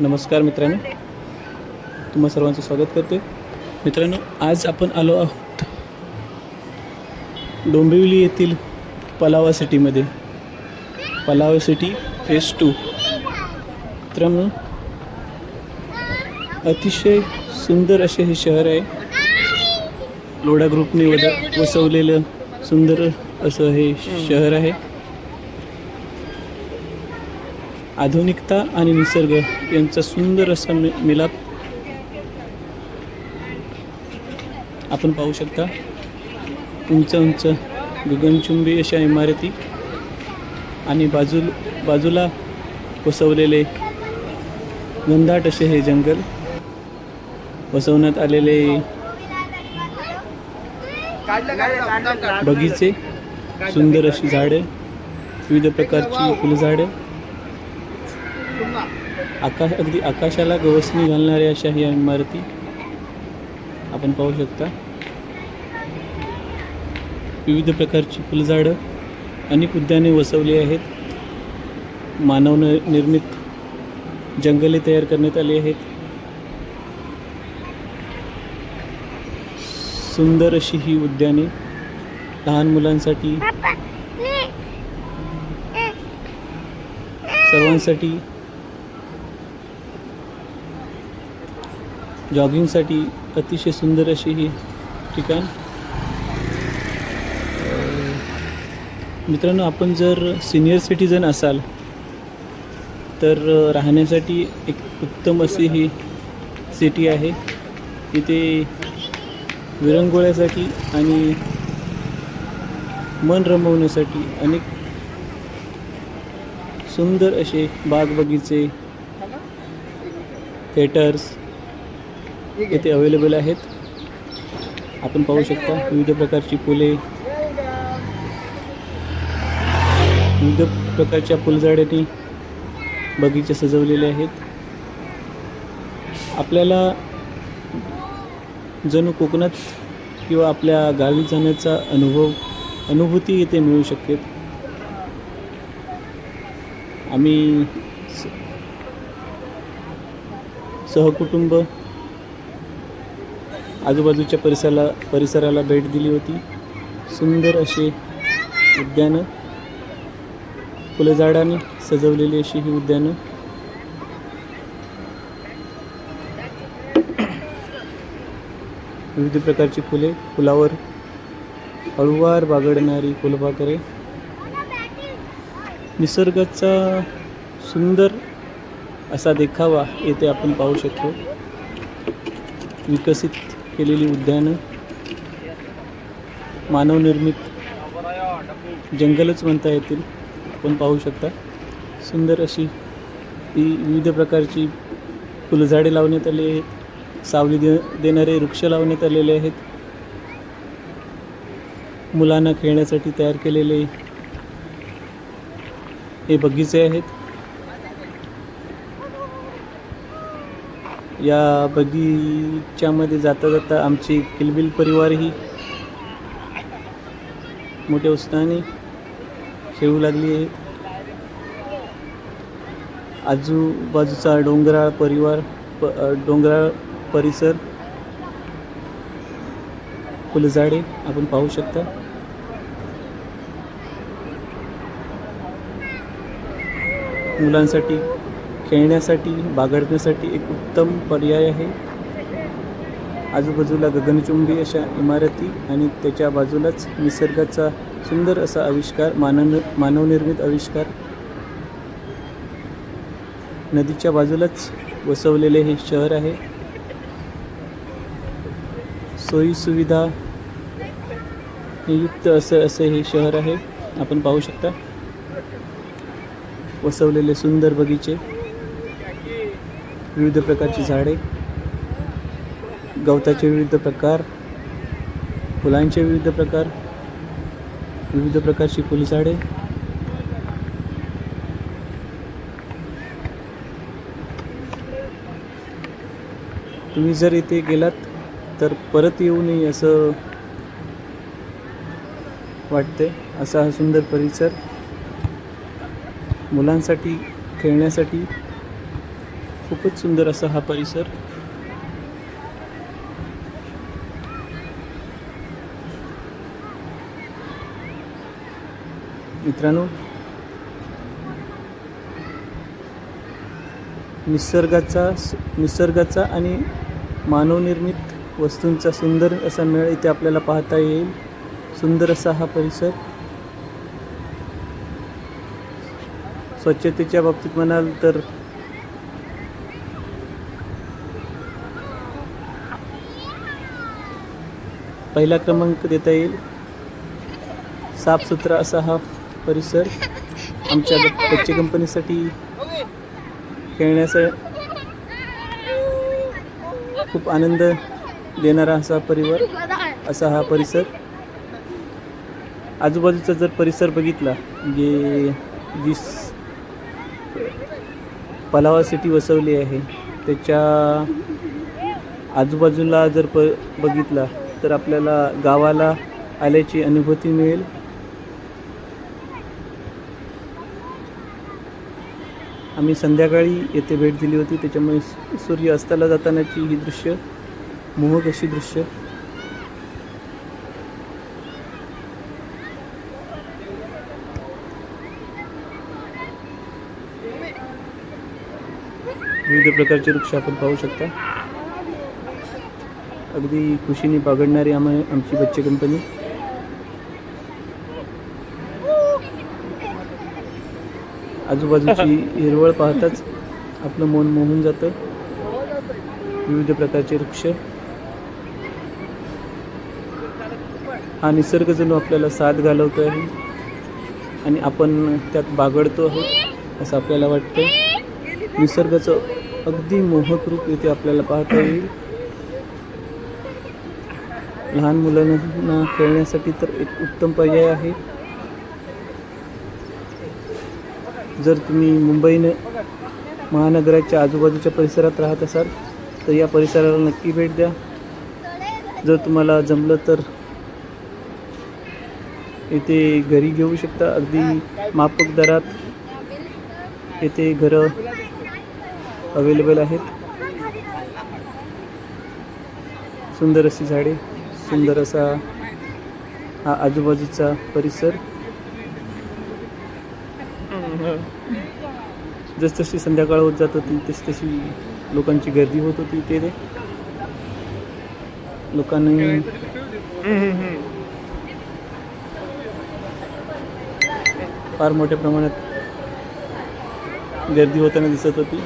नमस्कार मित्रांनो. तुम्हा सर्वांचं स्वागत करते मित्रांनो आज आपण आलो आहोत डोंबिवली येथील पलावा सिटीमध्ये. पलावा सिटी फेस टू मित्रांनो अतिशय सुंदर असे हे शहर आहे. लोढा ग्रुपने वद वसवलेलं सुंदर असं हे शहर आहे. आधुनिकता आणि निसर्ग यांचा सुंदर असा मि मिलाप आपण पाहू शकता. उंच उंच गगनचुंबी अशा इमारती आणि बाजू बाजूला वसवलेले घनदाट असे हे जंगल. वसवण्यात आलेले बगीचे सुंदर अशी झाडे विविध प्रकारची फुलझाडे आकाश अगदी आकाशाला गवसणी घालणाऱ्या अशा ह्या इमारती. आपण पाहू शकता. विविध प्रकारची फुलझाडं अनेक उद्याने वसवली आहेत. मानव निर्मित जंगले तयार करण्यात आली आहेत. सुंदर अशी ही उद्याने लहान मुलांसाठी सर्वांसाठी जॉगिंगसाठी अतिशय सुंदर अशी ही ठिकाण. मित्रांनो आपण जर सिनियर सिटीजन असाल तर राहण्यासाठी एक उत्तम अशी ही सिटी आहे. इथे विरंगुळ्यासाठी आणि मन रमवण्यासाठी अनेक सुंदर असे बाग बगीचे थिएटर्स येथे अवेलेबल आहेत. आपण पाहू शकता विविध प्रकारची फुले. विविध प्रकारच्या फुलझाडांनी बगीचे सजवलेले आहेत. आपल्याला जणू कोकणात किंवा आपल्या गावी जाण्याचा अनुभव अनुभूती इथे मिळू शकते. आम्ही स- सहकुटुंब आजूबाजूच्या परिसराला परिसराला भेट दिली होती. सुंदर असे उद्यानं फुलझाडांनी सजवलेली अशी ही उद्यानं. विविध प्रकारची फुले फुलावर हळुवार बागडणारी फुलपाखरे. निसर्गाचा सुंदर असा देखावा येथे आपण पाहू शकतो. विकसित केलेली उद्यानं मानवनिर्मित जंगलच म्हणता येतील. आपण पाहू शकता. सुंदर अशी ही विविध प्रकारची फुलझाडे लावण्यात आली आहेत. सावली दे देणारे वृक्ष लावण्यात आलेले आहेत. मुलांना खेळण्यासाठी तयार केलेले हे बगीचे आहेत. या बगीच्यामध्ये जाता जाता आमची किलबिल परिवारही मोठ्या उत्साहाने खेळू लागली आहे. आजूबाजूचा डोंगराळ परिवार प डोंगराळ परिसर फुलझाडे आपण पाहू शकता. मुलांसाठी खेळण्यासाठी बागडण्यासाठी एक उत्तम पर्याय आहे. आजूबाजूला गगनचुंबी अशा इमारती आणि त्याच्या बाजूलाच निसर्गाचा सुंदर असा आविष्कार मानव मानवनिर्मित आविष्कार. नदीच्या बाजूलाच वसवलेले हे शहर आहे. सोयीसुविधा युक्त असं असं हे शहर आहे. आपण पाहू शकता. वसवलेले सुंदर बगीचे. विविध प्रकारची झाडे गवताचे विविध प्रकार फुलांचे विविध प्रकार विविध प्रकारची फुलझाडे तुम्ही जर इथे गेलात तर परत येऊ नये असं वाटते असा हा सुंदर परिसर. मुलांसाठी खेळण्यासाठी खूपच सुंदर असा हा परिसर. मित्रांनो निसर्गाचा निसर्गाचा आणि मानवनिर्मित वस्तूंचा सुंदर असा मेळ इथे आपल्याला पाहता येईल. सुंदर असा हा परिसर. स्वच्छतेच्या बाबतीत म्हणाल तर पहिला क्रमांक देता येईल. साफसुथरा असा हा परिसर आमच्या बच्चे कंपनीसाठी खेळण्याचा खूप आनंद देणारा असा परिवार असा हा परिसर. आजूबाजूचा जर परिसर बघितला जे जी पलावा सिटी वसवली आहे त्याच्या आजूबाजूला जर प बघितला तर आपल्याला गावाला आल्याची अनुभूती मिळेल. आम्ही संध्याकाळी येथे भेट दिली होती. त्याच्यामुळे सूर्य अस्ताला जातानाची ही दृश्य मोहक अशी दृश्य. विविध प्रकारचे वृक्ष आपण पाहू शकता. अगदी खुशीने बागडणारी आम आमची बच्चे कंपनी आजूबाजूची हिरवळ पाहताच आपलं मन मोहून जातं. विविध प्रकारचे वृक्ष. हा निसर्ग जणू आपल्याला साथ घालवतो आहे आणि आपण त्यात बागडतो आहोत असं आपल्याला वाटतं निसर्गाचं अगदी मोहक रूप इथे आपल्याला पाहता येईल. लहान मुलांना खेळण्यासाठी तर एक उत्तम पर्याय आहे. जर तुम्ही मुंबईनं महानगराच्या आजूबाजूच्या परिसरात राहत असाल तर या परिसराला नक्की भेट द्या. जर तुम्हाला जमलं तर इथे घरी घेऊ शकता. अगदी माफक दरात येथे घरं अवेलेबल आहेत. सुंदर अशी झाडे. सुंदर असा हा आजूबाजूचा परिसर. जसजशी संध्याकाळ होत जात होती तशी तशी लोकांची गर्दी होत होती ते लोकांनी फार मोठ्या प्रमाणात गर्दी होताना दिसत होती.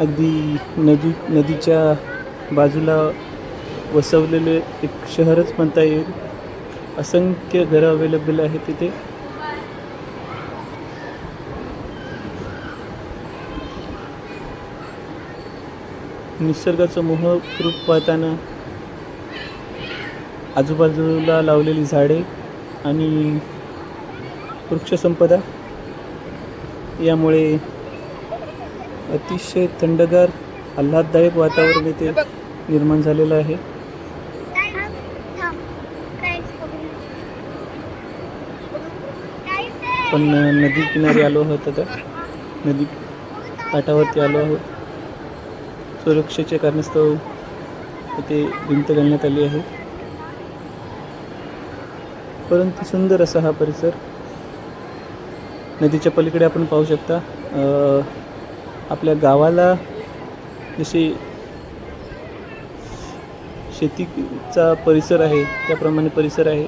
अगदी नदी नदीच्या बाजूला वसवलेले एक शहरच म्हणता येईल. असंख्य घरं अवेलेबल आहेत तिथे निसर्गाचं मोहक रूप पाहताना आजूबाजूला लावलेली झाडे आणि वृक्षसंपदा यामुळे अतिशय थंडगार आल्हाददायक वातावरण इथे निर्माण झालेलं आहे. पण नदी किनारी आलो आहोत आता. नदी काठावरती आलो आहोत. सुरक्षेच्या कारणास्तव इथे भिंत घालण्यात आली आहे. परंतु सुंदर असा हा परिसर नदीच्या पलीकडे आपण पाहू शकता. आपल्या गावाला जशी शेतीचा परिसर आहे त्याप्रमाणे परिसर आहे.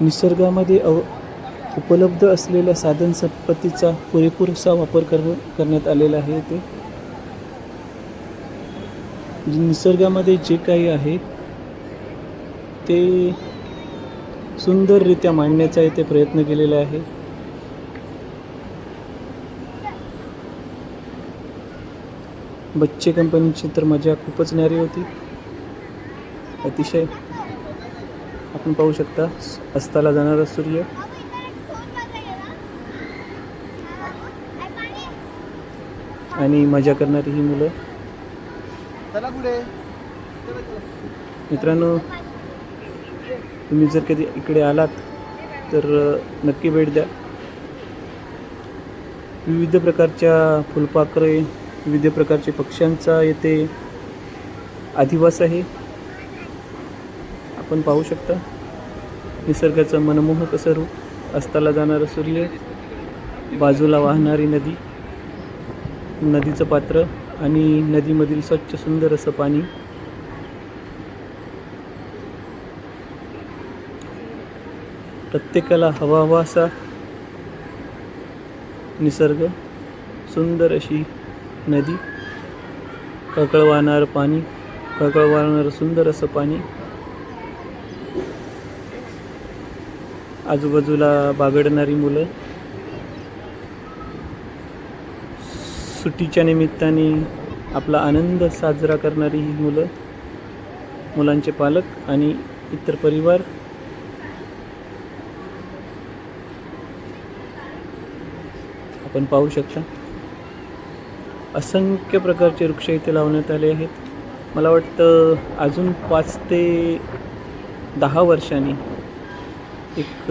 निसर्गामध्ये अव उपलब्ध असलेल्या साधनसंपत्तीचा पुरेपूरसा वापर कर करण्यात आलेला आहे ते. म्हणजे निसर्गामध्ये जे काही आहे ते सुंदररित्या मांडण्याचा इथे प्रयत्न केलेला आहे. बच्चे कंपनीची तर मजा खूपच न्यारी होती. अतिशय आपण पाहू शकता अस्ताला जाणारा सूर्य. आणि मजा करणारी ही मुलं. मित्रांनो तुम्ही जर कधी इकडे आलात तर नक्की भेट द्या. विविध प्रकारच्या फुलपाखरे विविध प्रकारचे पक्ष्यांचा येथे अधिवास आहे. आपण पाहू शकता. निसर्गाचं मनमोहक असं रूप अस्ताला जाणारं सूर्य बाजूला वाहणारी नदी नदीचं पात्र आणि नदीमधील स्वच्छ सुंदर असं पाणी. प्रत्येकाला हवा हवा असा निसर्ग सुंदर अशी नदी कळकळ वाहणारं पाणी कळकळ वाहणारं सुंदर असं पाणी. आजूबाजूला बागडणारी मुलं. सुट्टीच्या निमित्ताने आपला आनंद साजरा करणारी ही मुलं मुलांचे पालक आणि इतर परिवार. आपण पाहू शकता असंख्य प्रकारचे वृक्ष इथे लावण्यात आले आहेत. मला वाटतं अजून पाच ते दहा वर्षांनी एक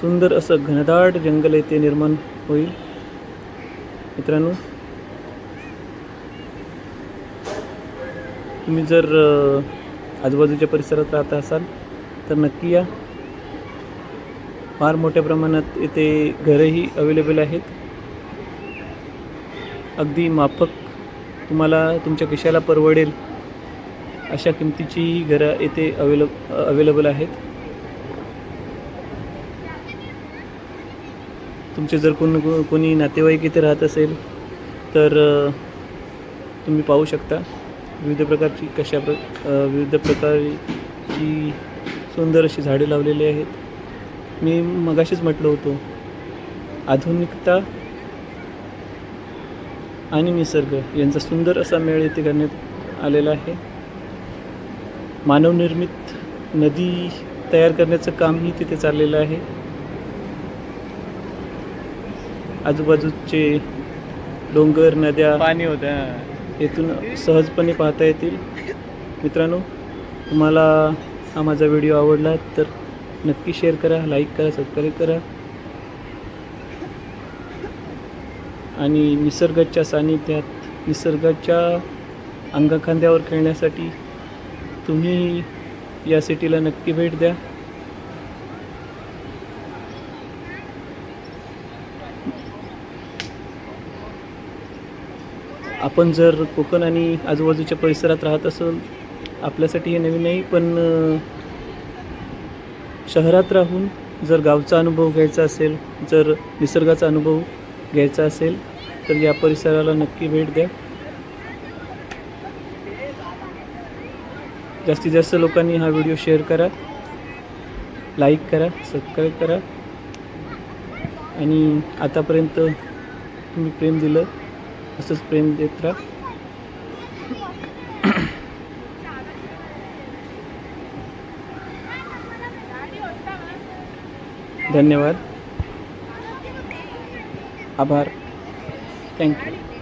सुंदर असं घनदाट जंगल येथे निर्माण होईल. मित्रांनो तुम्ही जर आजूबाजूच्या परिसरात राहत असाल तर नक्की या. फार मोठ्या प्रमाणात येथे घरंही अवेलेबल आहेत. अगदी माफक तुम्हाला तुमच्या खिशाला परवडेल अशा किमतीची घरं येथे अवेलेब अवेलेबल आहेत. तुमचे जर कोण कोणी नातेवाईक इथे राहत असेल तर तुम्ही पाहू शकता विविध प्रकारची कशा प्र विविध प्रकारची सुंदर अशी झाडे लावलेली आहेत. मी मगाशीच म्हटलं होतो आधुनिकता आणि निसर्ग यांचा सुंदर असा मेळ येथे करण्यात आलेला आहे. मानवनिर्मित नदी तयार करण्याचं कामही तिथे चाललेलं आहे. आजूबाजूचे डोंगर नद्या पाणी होतं येथून सहजपणे पाहता येतील. मित्रांनो तुम्हाला हा माझा व्हिडिओ आवडला तर नक्की शेअर करा लाईक करा सबस्क्राईब करा. आणि निसर्गाच्या सानिध्यात निसर्गाच्या अंगाखांद्यावर खेळण्यासाठी तुम्ही या सिटीला नक्की भेट द्या. आपण जर कोकण आणि आजूबाजूच्या परिसरात राहत असेल आपल्यासाठी हे नवीन नाही पण शहरात राहून जर गावचा अनुभव घ्यायचा असेल जर निसर्गाचा अनुभव घ्यायचा असेल तर या परिसराला नक्की भेट द्या. जास्तीत जास्त लोकांनी हा व्हिडिओ शेअर करा लाईक करा सबस्क्राईब करा. आणि आतापर्यंत तुम्ही प्रेम दिलं असंच प्रेम देत राहा धन्यवाद. आभार. थँक्यू